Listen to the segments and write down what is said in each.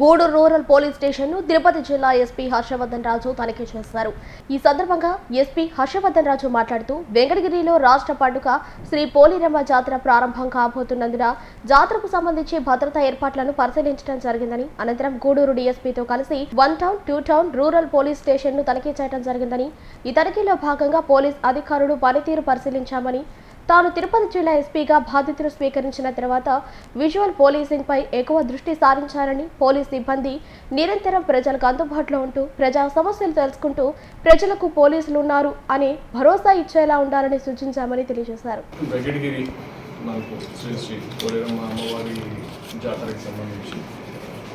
Gudur rural police స్టేషన్ను తిరుపతి జిల్లా SP Harshavardhan రాజు తనిఖీ చేశారు. ఈ సందర్భంగా ఎస్పీ హర్షవర్ధన్ రాజు మాట్లాడుతూ వెంకటగిరిలో రాష్ట్ర పండుగ శ్రీ పోలిరమ్మ జాతర ప్రారంభం కాబోతున్నందున జాతరకు సంబంధించి భద్రతా ఏర్పాట్లను పరిశీలించడం జరిగిందని అనంతరం గూడూరు డీఎస్పీతో కలిసి one town two town rural police స్టేషన్ను తనిఖీ చేయడం జరిగిందని ఈ తనిఖీలో భాగంగా పోలీస్ అధికారులు పనితీరు పరిశీలించామని తాను తిరుపతి జిల్లా ఎస్పీగా బాధ్యతలు స్వీకరించిన తర్వాత విజువల్ పోలీసింగ్పై ఎక్కువ దృష్టి సారించారని పోలీస్ సిబ్బంది నిరంతరం ప్రజలకు అందుబాటులో ఉంటూ ప్రజా సమస్యలు తెలుసుకుంటూ ప్రజలకు పోలీసులు ఉన్నారు అని భరోసా ఇచ్చేలా ఉండాలని సూచించామని తెలియజేశారు. మనకు శ్రీ శ్రీ కోరేరమ్మ అమ్మవారి జాతరకి సంబంధించి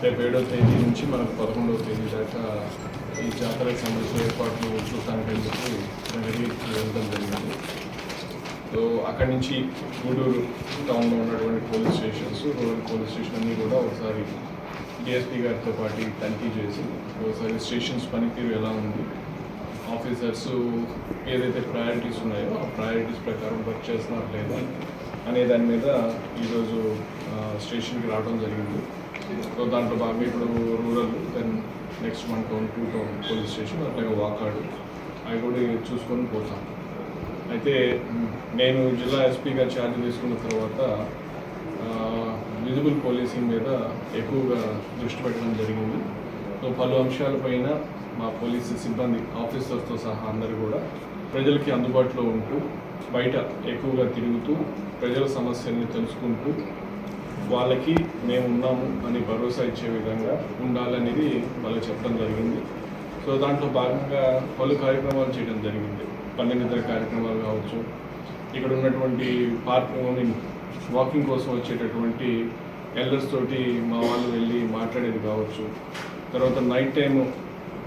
రేపు ఏడో తేదీ నుంచి మనకు పదకొండవ తేదీ దాకా ఈ జాతరకు సంబంధించిన ఏర్పాట్లు చూడటానికి వెళ్ళి వెంకటగిరికి వెళ్ళడం జరిగింది. అక్కడి నుంచి గూడూరు టౌన్లో ఉన్నటువంటి police stations rural police station అన్నీ కూడా ఒకసారి డిఎస్పీ గారితో పాటు తనిఖీ చేసి ఒకసారి స్టేషన్స్ పనితీరు ఎలా ఉంది ఆఫీసర్స్ ఏదైతే ప్రయారిటీస్ ఉన్నాయో ఆ ప్రయారిటీస్ ప్రకారం వర్క్ చేస్తున్నారు లేదా అనే దాని మీద ఈరోజు స్టేషన్కి రావడం జరిగింది. సో దాంట్లో బాగా ఇప్పుడు rural then next one town two town police station అట్లాగే వాకాడు అవి కూడా చూసుకొని పోతాం. అయితే నేను జిల్లా ఎస్పీగా ఛార్జ్ తీసుకున్న తర్వాత విజిబుల్ పోలీసింగ్ మీద ఎక్కువగా దృష్టి పెట్టడం జరిగింది. సో పలు అంశాలపైన మా పోలీసు సిబ్బంది ఆఫీసర్స్తో సహా అందరూ కూడా ప్రజలకి అందుబాటులో ఉంటూ బయట ఎక్కువగా తిరుగుతూ ప్రజల సమస్యల్ని తెలుసుకుంటూ వాళ్ళకి మేము ఉన్నాము అని భరోసా ఇచ్చే విధంగా ఉండాలనేది వాళ్ళకి చెప్పడం జరిగింది. సో దాంట్లో భాగంగా పలు కార్యక్రమాలు చేయడం జరిగింది. పన్నెండితర కార్యక్రమాలు కావచ్చు. ఇక్కడ ఉన్నటువంటి పార్క్ వాకింగ్ కోసం వచ్చేటటువంటి ఎల్డర్స్ తోటి మా వాళ్ళు వెళ్ళి మాట్లాడేది కావచ్చు. తర్వాత నైట్ టైం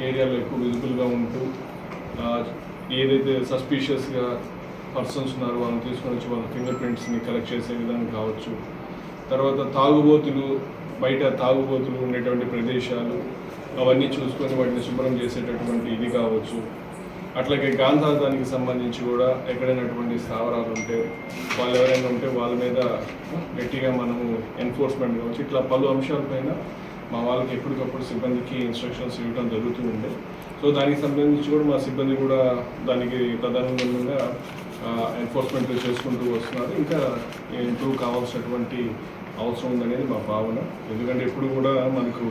ఏరియాలో ఎక్కువ విజిబుల్గా ఉంటూ ఏదైతే సస్పీషియస్గా పర్సన్స్ ఉన్నారో వాళ్ళని తీసుకొని వచ్చి వాళ్ళ ఫింగర్ ప్రింట్స్ని కలెక్ట్ చేసే విధానం కావచ్చు. తర్వాత తాగుబోతులు బయట తాగుబోతులు ఉండేటువంటి ప్రదేశాలు అవన్నీ చూసుకొని వాటిని శుభ్రం చేసేటటువంటి ఇది కావచ్చు. అట్లాగే గాంధాదానికి సంబంధించి కూడా ఎక్కడైనటువంటి స్థావరాలు ఉంటే వాళ్ళు ఎవరైనా ఉంటే వాళ్ళ మీద గట్టిగా మనము ఎన్ఫోర్స్మెంట్ కావచ్చు ఇట్లా పలు అంశాలపైన మా వాళ్ళకి ఎప్పటికప్పుడు సిబ్బందికి ఇన్స్ట్రక్షన్స్ ఇవ్వడం జరుగుతూ ఉండే సో దానికి సంబంధించి కూడా మా సిబ్బంది కూడా దానికి ప్రధానంగా ఎన్ఫోర్స్మెంట్ చేసుకుంటూ వస్తున్నారు. ఇంకా ఇంప్రూవ్ కావాల్సినటువంటి అవసరం ఉందనేది మా భావన. ఎందుకంటే ఎప్పుడు కూడా మనకు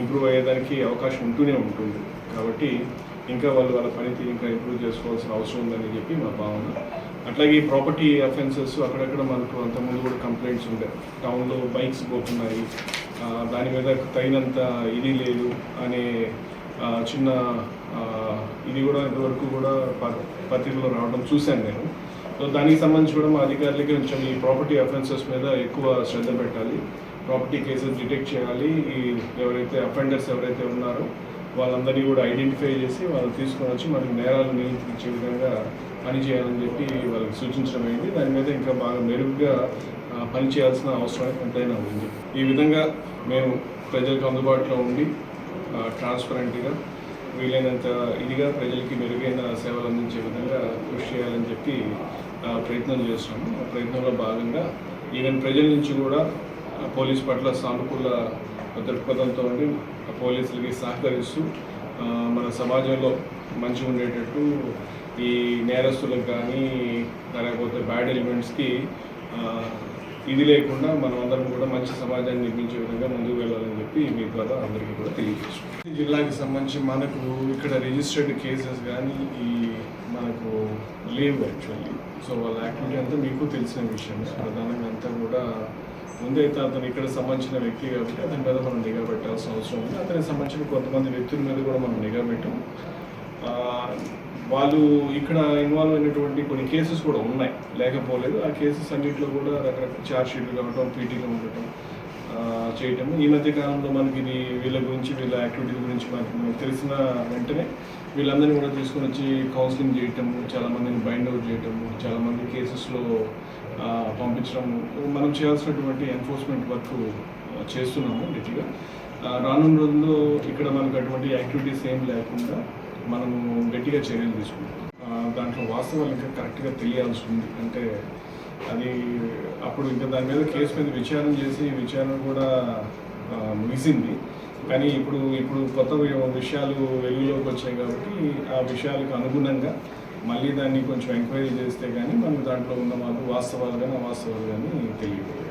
ఇంప్రూవ్ అయ్యేదానికి అవకాశం ఉంటూనే ఉంటుంది. కాబట్టి ఇంకా వాళ్ళు వాళ్ళ పనితీరు ఇంకా ఇంప్రూవ్ చేసుకోవాల్సిన అవసరం ఉందని చెప్పి మా భావన. అట్లాగే ఈ ప్రాపర్టీ అఫెన్సెస్ అక్కడక్కడ మనకు అంతకుముందు కూడా కంప్లైంట్స్ ఉండే. టౌన్లో బైక్స్ పోతున్నాయి. దాని మీద తగినంత ఇది లేదు అనే చిన్న ఇది కూడా ఇంతవరకు కూడా ప- పత్రికలో రావడం చూశాను నేను. సో దానికి సంబంధించి కూడా మా అధికారులకి కొంచెం ఈ ప్రాపర్టీ అఫెన్సెస్ మీద ఎక్కువ శ్రద్ధ పెట్టాలి. ప్రాపర్టీ కేసెస్ డిటెక్ట్ చేయాలి. ఈ ఎవరైతే అఫెండర్స్ ఎవరైతే ఉన్నారో వాళ్ళందరినీ కూడా ఐడెంటిఫై చేసి వాళ్ళు తీసుకొని వచ్చి మనకి నేరాలు నియంత్రించే విధంగా పనిచేయాలని చెప్పి వాళ్ళకి సూచించడం అయింది. దాని మీద ఇంకా బాగా మెరుగ్గా పనిచేయాల్సిన అవసరం ఎంతైనా ఉంది. ఈ విధంగా మేము ప్రజలకు అందుబాటులో ఉండి ట్రాన్స్పరెంట్గా వీలైనంత ఇదిగా ప్రజలకి మెరుగైన సేవలు అందించే విధంగా కృషి చేయాలని చెప్పి ప్రయత్నం చేస్తున్నాము. ఆ ప్రయత్నంలో భాగంగా ఈవెన్ ప్రజల నుంచి కూడా పోలీస్ పట్ల సానుకూల దృక్పథంతో ఉండి ఆ పోలీసులకి సహకరిస్తూ మన సమాజంలో మంచిగా ఉండేటట్టు ఈ నేరస్తులకు కానీ లేకపోతే బ్యాడ్ ఎలిమెంట్స్కి ఇది లేకుండా మనం అందరం కూడా మంచి సమాజాన్ని నిర్మించే విధంగా ముందుకు వెళ్ళాలని చెప్పి మీ ద్వారా అందరికీ కూడా తెలియజేస్తాం ఈ జిల్లాకి సంబంధించి మనకు ఇక్కడ రిజిస్టర్డ్ కేసెస్ కానీ ఈ మనకు లేవు యాక్చువల్లీ సో వాళ్ళ యాక్టివిటీ అంతా మీకు తెలిసిన విషయం. ప్రధానంగా అంతా కూడా ముందైతే అతను ఇక్కడ సంబంధించిన వ్యక్తి కాబట్టి అతని మీద మనం నిఘా పెట్టాల్సిన అవసరం ఉంది. అతనికి సంబంధించిన కొంతమంది వ్యక్తుల మీద కూడా మనం నిఘా పెట్టాం. వాళ్ళు ఇక్కడ ఇన్వాల్వ్ అయినటువంటి కొన్ని కేసెస్ కూడా ఉన్నాయి. లేకపోలేదు. ఆ కేసెస్ అన్నింటిలో కూడా రకరకాల ఛార్జ్ షీట్లు కావడం పీటీగా ఉండటం చేయటం. ఈ మధ్య కాలంలో మనకి ఇది వీళ్ళ గురించి వీళ్ళ యాక్టివిటీల గురించి మనకి మనకు తెలిసిన వెంటనే వీళ్ళందరినీ కూడా తీసుకొని వచ్చి కౌన్సిలింగ్ చేయటం చాలామందిని బైండ్ అవుట్ చేయటం చాలామంది కేసెస్లో పంపించడం మనం చేయాల్సినటువంటి ఎన్ఫోర్స్మెంట్ వర్క్ చేస్తున్నాము నీట్గా రానున్న రోజుల్లో ఇక్కడ మనకు అటువంటి యాక్టివిటీస్ ఏం లేకుండా మనము గట్టిగా చర్యలు తీసుకుంటాం. దాంట్లో వాస్తవాలు ఇంకా కరెక్ట్గా తెలియాల్సి ఉంది. అంటే అది అప్పుడు ఇంకా దాని మీద కేసు మీద విచారణ చేసి విచారణ కూడా ముగిసింది. కానీ ఇప్పుడు ఇప్పుడు కొత్త విషయాలు వెలుగులోకి వచ్చాయి కాబట్టి ఆ విషయాలకు అనుగుణంగా మళ్ళీ దాన్ని కొంచెం ఎంక్వైరీ చేస్తే కానీ మనకు దాంట్లో ఉన్న మాకు వాస్తవాలు కానీ అవాస్తవాలు కానీ తెలియదు.